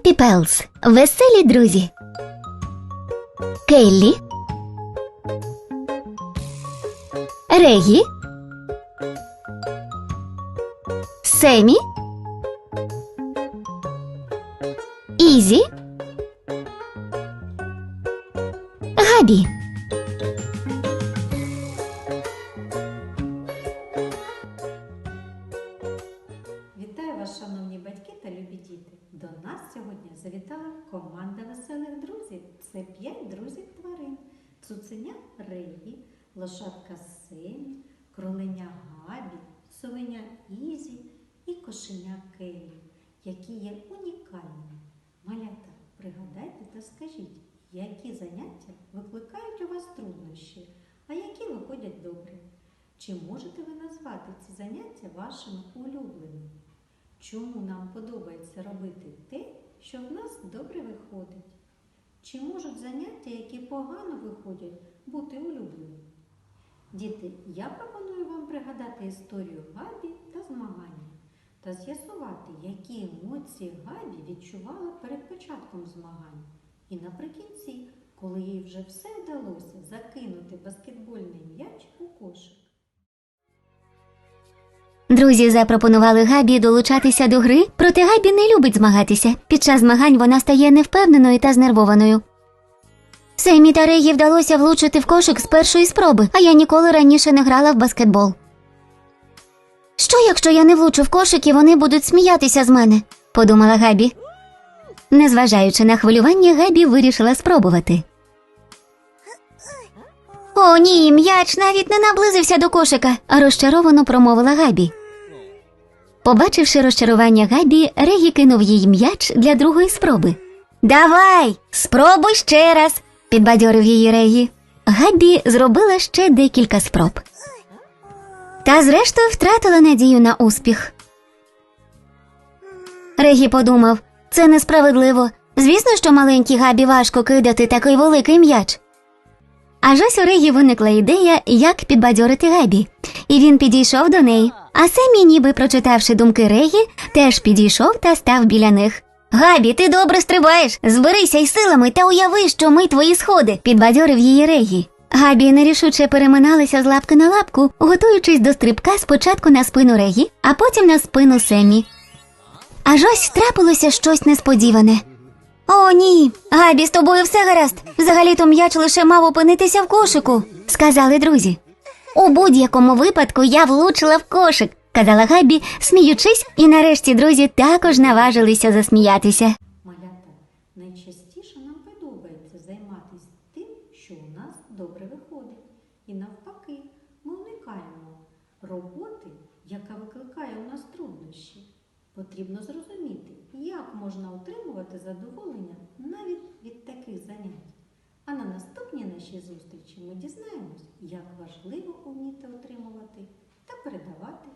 Хеппі Пелс. Веселі друзі. Келлі. Регі. Семі. Ізі. Габі. Сьогодні завітала команда веселих друзів. Це п'ять друзів тварин. Цуценя Регі, лошадка Семі, кроленя Габі, совеня Ізі і кошеня Келі, які є унікальними. Малята, пригадайте та скажіть, які заняття викликають у вас труднощі, а які виходять добре. Чи можете ви назвати ці заняття вашими улюбленими? Чому нам подобається робити те, що в нас добре виходить? Чи можуть заняття, які погано виходять, бути улюбленими? Діти, я пропоную вам пригадати історію Габі та змагання та з'ясувати, які емоції Габі відчувала перед початком змагань. І наприкінці, коли їй вже все вдалося закинути баскетбольний м'яч у кошик. Друзі запропонували Габі долучатися до гри, проте Габі не любить змагатися. Під час змагань вона стає невпевненою та знервованою. Семі та Регі вдалося влучити в кошик з першої спроби, а я ніколи раніше не грала в баскетбол. Що, якщо я не влучу в кошик і вони будуть сміятися з мене? подумала Габі. Незважаючи на хвилювання, Габі вирішила спробувати. О, ні, м'яч навіть не наблизився до кошика, розчаровано промовила Габі. Побачивши розчарування Габі, Регі кинув їй м'яч для другої спроби. Давай, спробуй ще раз, підбадьорив її Регі. Габі зробила ще декілька спроб. Та зрештою втратила надію на успіх. Регі подумав, це несправедливо. Звісно, що маленькій Габі важко кидати такий великий м'яч. Аж ось у Регі виникла ідея, як підбадьорити Габі, і він підійшов до неї. А Семі, ніби прочитавши думки Регі, теж підійшов та став біля них. Габі, ти добре стрибаєш. Зберися й силами та уяви, що ми твої сходи, підбадьорив її Регі. Габі нерішуче переминалися з лапки на лапку, готуючись до стрибка спочатку на спину Регі, а потім на спину Семі. Аж ось трапилося щось несподіване. О, ні, Габі, з тобою все гаразд. Взагалі-то м'яч лише мав опинитися в кошику, сказали друзі. У будь-якому випадку я влучила в кошик, казала Габі, сміючись, і нарешті друзі також наважилися засміятися. Малята, найчастіше нам подобається займатися тим, що у нас добре виходить. І навпаки, ми уникаємо роботи, яка викликає у нас труднощі. Потрібно зрозуміти, як можна отримувати задоволення навіть від таких занять. А на наступній нашій зустрічі ми дізнаємось, як важливо уміти отримувати та передавати